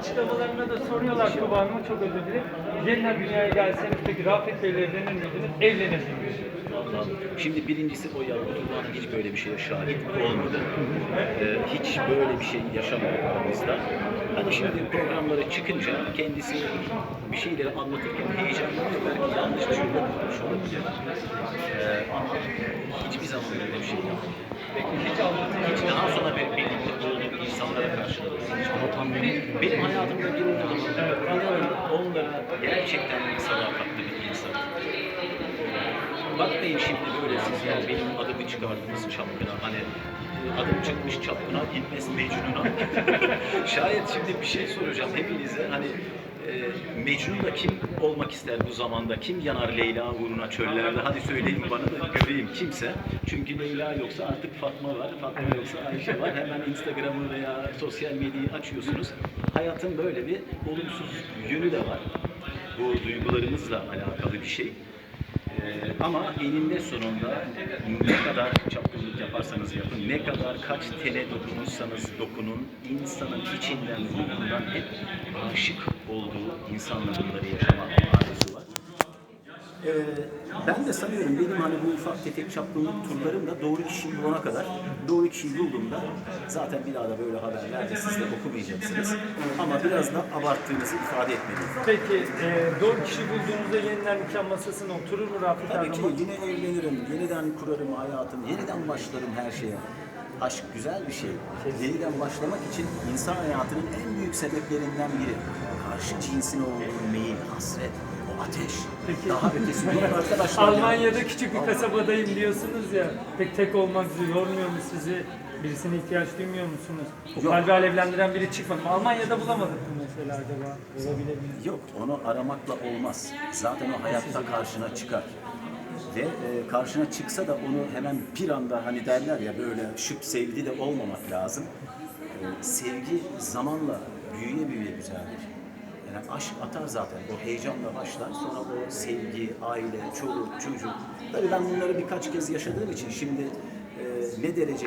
açıklamalarında da soruyorlar Tuba çok özür dilerim. Yeniden dünyaya gelseniz peki Rafet Bey'le evlenir miydiniz? Evlenir miydiniz? Şimdi birincisi o yavru Tuğba'nın hiç böyle bir şeye şahit olmadı. Ee, hiç böyle bir şey yaşamadı aramızda. Hani şimdi programlara çıkınca kendisi bir şeyleri anlatırken heyecanlanıyor. Belki yanlış bir şey olmuş olabilir. Ee, hiçbir zaman böyle bir şey yapmadı. Hiç daha sonra bir birlikte olduğum insanlara karşı da hiç unutmam. Benim hayatımda bir oldu. İnanın onlara gerçekten sadakatli bir insan. Bakmayın şimdi böyle siz yani benim adımı çıkardınız çapkına hani e, adım çıkmış çapkına inmez Mecnun'a. Şayet şimdi bir şey soracağım hepinize hani e, Mecnun da kim olmak ister bu zamanda? Kim yanar Leyla uğruna çöllerde? Hadi söyleyin bana da göreyim kimse. Çünkü Leyla yoksa artık Fatma var. Fatma yoksa Ayşe var. Hemen Instagram'ı veya sosyal medyayı açıyorsunuz. Hayatın böyle bir olumsuz yönü de var. Bu duygularımızla alakalı bir şey. Ee, ama eninde sonunda ne kadar çapkınlık yaparsanız yapın, ne kadar kaç tele dokunursanız dokunun, insanın içinden, ruhundan hep aşık olduğu insanla bunları yaşama arzusu var. Ee, ben de sanıyorum benim hani bu ufak tefek çapkınlık turlarım da doğru kişiyi bulana kadar, doğru kişiyi bulduğumda zaten bir daha da böyle haberlerde siz de okumayacaksınız. Ama biraz da abarttığınızı ifade etmeliyim. Peki e, doğru kişi bulduğunuzda yeniden nikah masasına oturur mu Rafet Tabii ki yine evlenirim, yeniden kurarım hayatımı, yeniden başlarım her şeye. Aşk güzel bir şey. Yeniden başlamak için insan hayatının en büyük sebeplerinden biri. Karşı cinsin olduğu meyil, hasret, o ateş. Peki. Daha ötesi yok arkadaşlar. ya. Almanya'da küçük bir kasabadayım diyorsunuz ya. Pek tek olmak yormuyor mu sizi? Birisine ihtiyaç duymuyor musunuz? O Yok. kalbi alevlendiren biri çıkmadı mı? Almanya'da bulamadık mı mesela acaba? Olabilir mi? Yok, onu aramakla olmaz. Zaten o hayatta karşına çıkar. Ve e, karşına çıksa da onu hemen bir anda hani derler ya böyle şıp sevdi de olmamak lazım. E, sevgi zamanla büyüye büyüye güzeldir. Yani aşk atar zaten. O heyecanla başlar. Sonra o sevgi, aile, çoluk, çocuk. Tabii ben bunları birkaç kez yaşadığım için şimdi e, ne derece